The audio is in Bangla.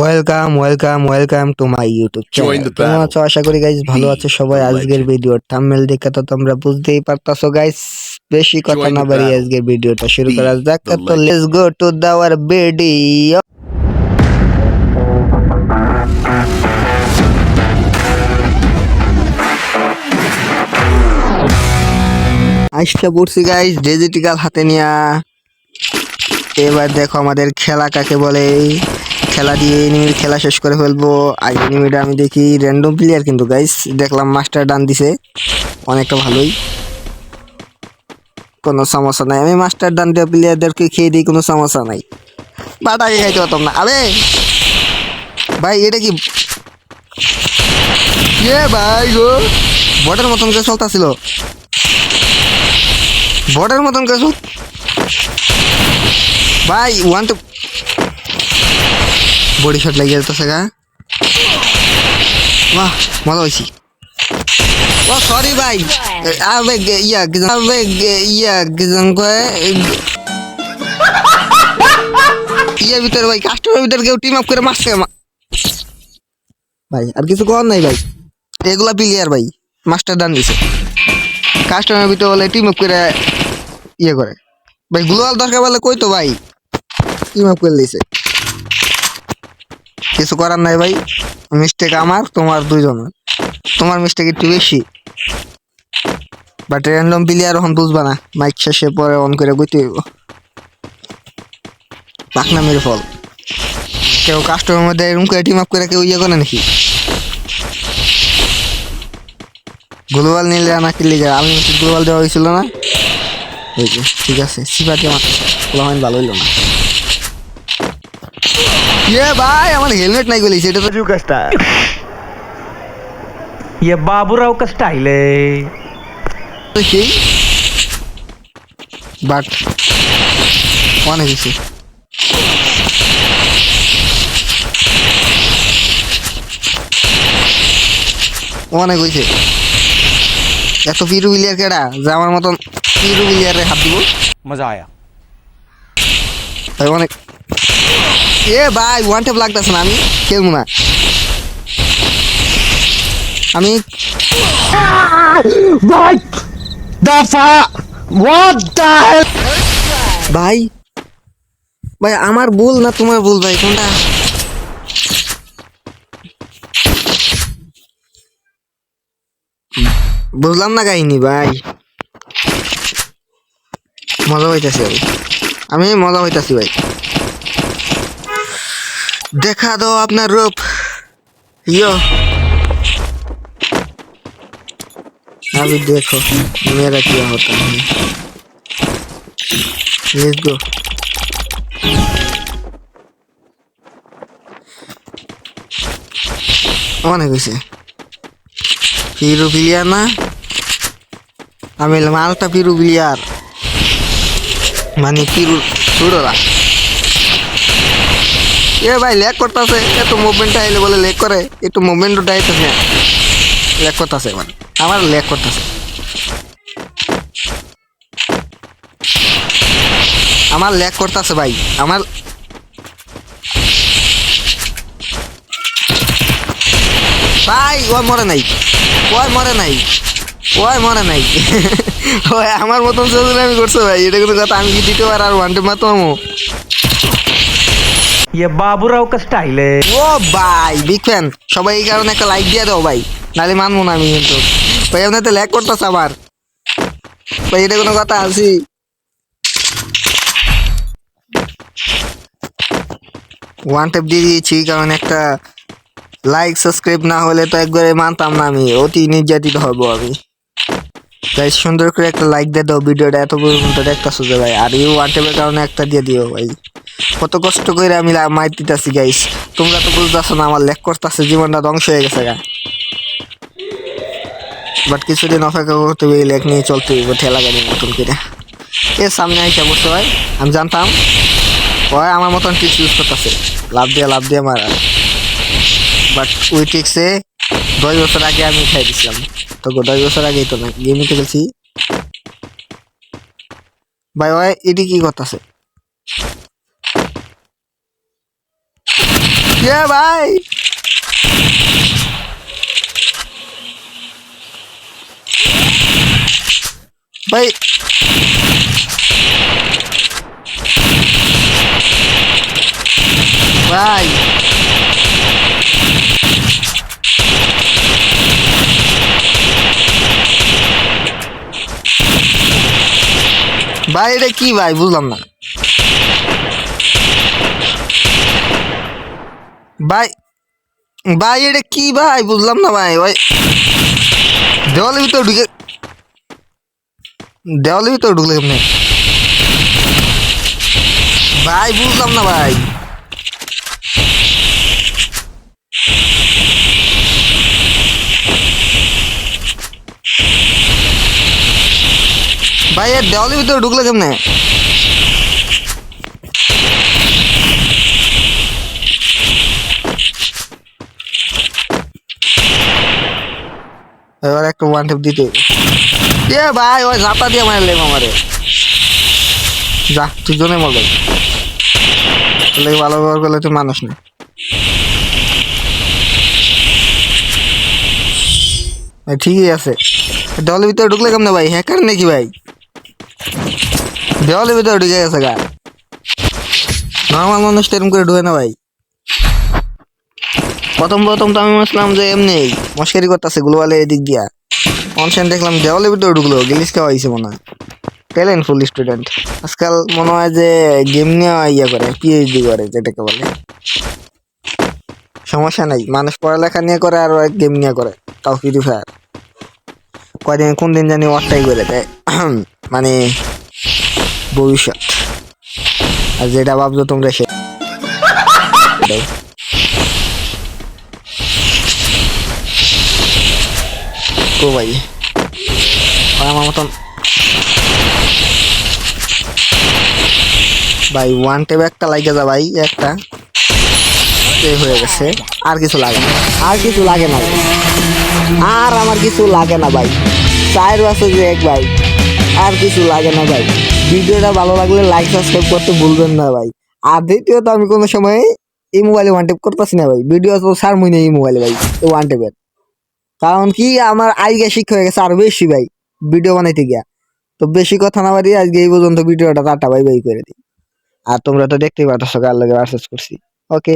Welcome welcome welcome to my YouTube channel কেমন আছো? আশা করি গাইস ভালো আছো। সবাই আজকের ভিডিও থাম্বনেল দেখে তো তোমরা বুঝতেই পারতাছো গাইস বেশি কথা না বাড়িয়ে. আজকের ভিডিওটা শুরু করা যাক। তো লেটস গো টু দাওয়ার ভিডিও আজকে পড়ছি গাইস ডিজিটাল হাতে নিয়া। এবার দেখো আমাদের খেলা কাকে বলে। খেলা দিয়ে এনিমির খেলা শেষ করে ফেলব। আর এনিমিটা আমি দেখি র্যান্ডম প্লেয়ার কিন্তু গাইস দেখলাম মাস্টার ডান দিছে। অনেকটা ভালোই। কোনো সমস্যা নাই। আমি মাস্টার ডান দেওয়া প্লেয়ারদেরকে খেয়ে দিই, কোনো সমস্যা নাই। বাটাকে খাইতে পারতাম না। আরে! ভাই, এটা কি? ভাই গো! বটের মতন করে চলতেছিল। বটের মতন করে ভাই ওয়ান টু বডি শট লাগিয়ে যেতেছে গা। বাহ মজা হয়েছি। ও সরি ভাই। আবে গে- ইয়া গিজান- আবে গে- ইয়া, গিজান কয় ভিতরে ভাই কাস্টমারের ভিতরে কেউ টিম আপ করে মারছে ভাই, আর কিছু কর নাই ভাই। এগুলা প্লেয়ার ভাই মাস্টার ডান দিছে। কাস্টমারের ভিতরে বলে টিম আপ করে ইয়ে করে। ভাই গ্লোয়াল দরকার বলে কই তো ভাই টিম আপ করে দিছে। কিছু করার নাই ভাই। মিস্টেক আমার, তোমার দুইজনের। তোমার মিস্টেক একটু বেশি। বাট র্যান্ডম প্লেয়ার এখন বুঝবা না মাইক শেষে পরে অন করে গইতে হইব। পাখনা মেরে ফল। কেউ কাস্টমার মধ্যে এরকম করে টিম আপ করে কেউ ইয়ে করে নাকি? গ্লোবাল নিলে না কি লিগে? আমি গ্লোবাল দেওয়া হয়েছিল না? ঠিক আছে সিপাটি আমার ভালো হইল না। ইয়ে ভাই আমার হেলমেট নাই গলি সেটা তো কাজটা ইয়ে বাবুরাও কা আইলে। সেই। বাট অনেক কিছু অনেক হয়েছে এত পিরু বিলিয়ার কেডা? যে আমার মতন পিরু বিলিয়ারে হাত দিব। মজা আয়া। তাই অনেক মানে এ ভাই ওয়ান টেপ লাগতেছে না আমি খেলব না। আমি ভাই ভাই ভাই আমার ভুল না তোমার ভুল ভাই কোনটা? বুঝলাম না কাহিনী ভাই। মজা হইতাছে আমি। মজা হইতাছি ভাই। দেখা দাও আপনার রূপ ইয়ো अभी देखो मेरा क्या होता है लेट्स गो অনেক হয়েছে পিরু বিলিয়ার না আমি হলাম আলটা পিরু বিলিয়ার মানে পিরু সুররা এ ভাই লেক করতেছে। এত মুভমেন্টটা আইলে বলে লেক করে। একটু মুভমেন্টটা আইতেছে লেক করতেছে মানে আমার লেক করতেছে। আমার লেক করতেছে ভাই। আমার ভাই ওই মরে নাই। ওই মরে নাই। ওই মরে নাই। ওই আমার মতন চললে আমি করছ ভাই। এটা কোনো কথা, আমি কি দিতে পার আর ওয়ান টে মাতো ইয়ে বাবুরাও কা স্টাইলে। ও ভাই বিগ ফ্যান সবাই এই কারণে একটা লাইক দিয়ে দাও ভাই। নাহলে মানবো না আমি কিন্তু। ভাই আপনার তো ল্যাক করতেছে আবার। ভাই, এটা কোনো কথা আছি ওয়ান টেপ দিয়ে দিয়েছি, কারণ একটা লাইক সাবস্ক্রাইব না হলে তো একবারে মানতাম না আমি। অতি নির্যাতিত হব আমি। তাই সুন্দর করে একটা লাইক দিয়ে দাও, ভিডিওটা এত পর্যন্ত দেখতেছো যে ভাই। আর এই ওয়ান টেপের কারণে একটা দিয়ে দিও ভাই। কত কষ্ট করে আমি মাইর দিতেছি গাইস তোমরা তো বুঝতেছো না, আমার লেখ করতেছে, জীবনটা ধ্বংস হয়ে গেছে, গা। বাট কিছুদিন অপেক্ষা করতে হবে এই নিয়ে চলতে হইব, ঠেলা গাড়ির মতন করে। এর সামনে আইসা বসতে হয় আমি জানতাম, ওই আমার মতন টিক্স ইউজ করতেছে। লাভ দিয়ে লাভ দিয়ে মারা। বাট ওই টিক্সে দশ বছর আগে আমি উঠাই দিছিলাম। তো দশ বছর আগেই তো না গেমে খেলছি ভাই ভাই এটি কি করতেছে? ইয়ে ভাই ভাই ভাই ভাই এটা কি ভাই বুঝলাম না ভাই ভাই, এটা কি ভাই? বুঝলাম না ভাই ভাই দেওয়ালের ভিতর ঢুকে দেওয়ালের ভিতর ঢুকলে কেমনে? ভাই, বুঝলাম না ভাই। ভাই এর দেওয়ালের ভিতর ঢুকলে কেমনে? এবার একটা ওয়ান টেপ দিতে এ ভাই, ওই জাপা দিয়ে মারলে আমারে। যা, তুই জনে মর ভাই। তাহলে ভালো ব্যবহার করলে তুই মানুষ না। ঠিকই আছে। দেওয়ালের ভিতরে ঢুকলে কেমনে ভাই? হ্যাকার নাকি ভাই? দেওয়ালের ভিতরে ঢুকে গেছে গা। নর্মাল মানুষ তো এরকম করে ঢুকে না ভাই। প্রথম প্রথম তো আমি বুঝলাম যে এমনি মস্কারি করতেছে গ্লোবালের এদিক দিয়া। অনশন দেখলাম দেওয়ালের ভিতরে ঢুকলো, গিলিস খাওয়া হয়েছে মনে হয়। ট্যালেন্টফুল স্টুডেন্ট আজকাল মনে হয় যে গেম নিয়ে ইয়ে করে পিএইচডি করে যেটাকে বলে। সমস্যা নাই, মানুষ পড়ালেখা নিয়ে করে আর গেম নিয়ে করে তাও ফ্রি ফায়ার কয়দিন, কোন দিন জানি অট্টাই করে দেয়। মানে ভবিষ্যৎ। আর যেটা ভাবছ তোমরা সে ও ভাই আমার মতন ভাই ওয়ান টেপ একটা লাগে যা ভাই, একটা। হয়ে গেছে। আর কিছু লাগে না। আর কিছু লাগে না। আর আমার কিছু লাগে না ভাই। চায়ের বাসে যে এক ভাই। আর কিছু লাগে না ভাই। ভিডিওটা ভালো লাগলে লাইক সাবস্ক্রাইব করতে ভুলবেন না ভাই। আর দ্বিতীয়ত আমি কোনো সময় এই মোবাইলে ওয়ান টেপ করতেছি না ভাই। ভিডিও সার মুই নেই এই মোবাইলে ভাই। ওয়ান টেপের কারণ কি আমার আইগে শিক্ষা হয়ে গেছে আর বেশি ভাই ভিডিও বানাইতে গিয়া। তো বেশি কথা না বাড়ি আজকে এই পর্যন্ত ভিডিওটা টাটা, বাই বাই করে দিই। আর তোমরা তো দেখতেই পাচ্ছ কার লগে আর্সেস করছি। ওকে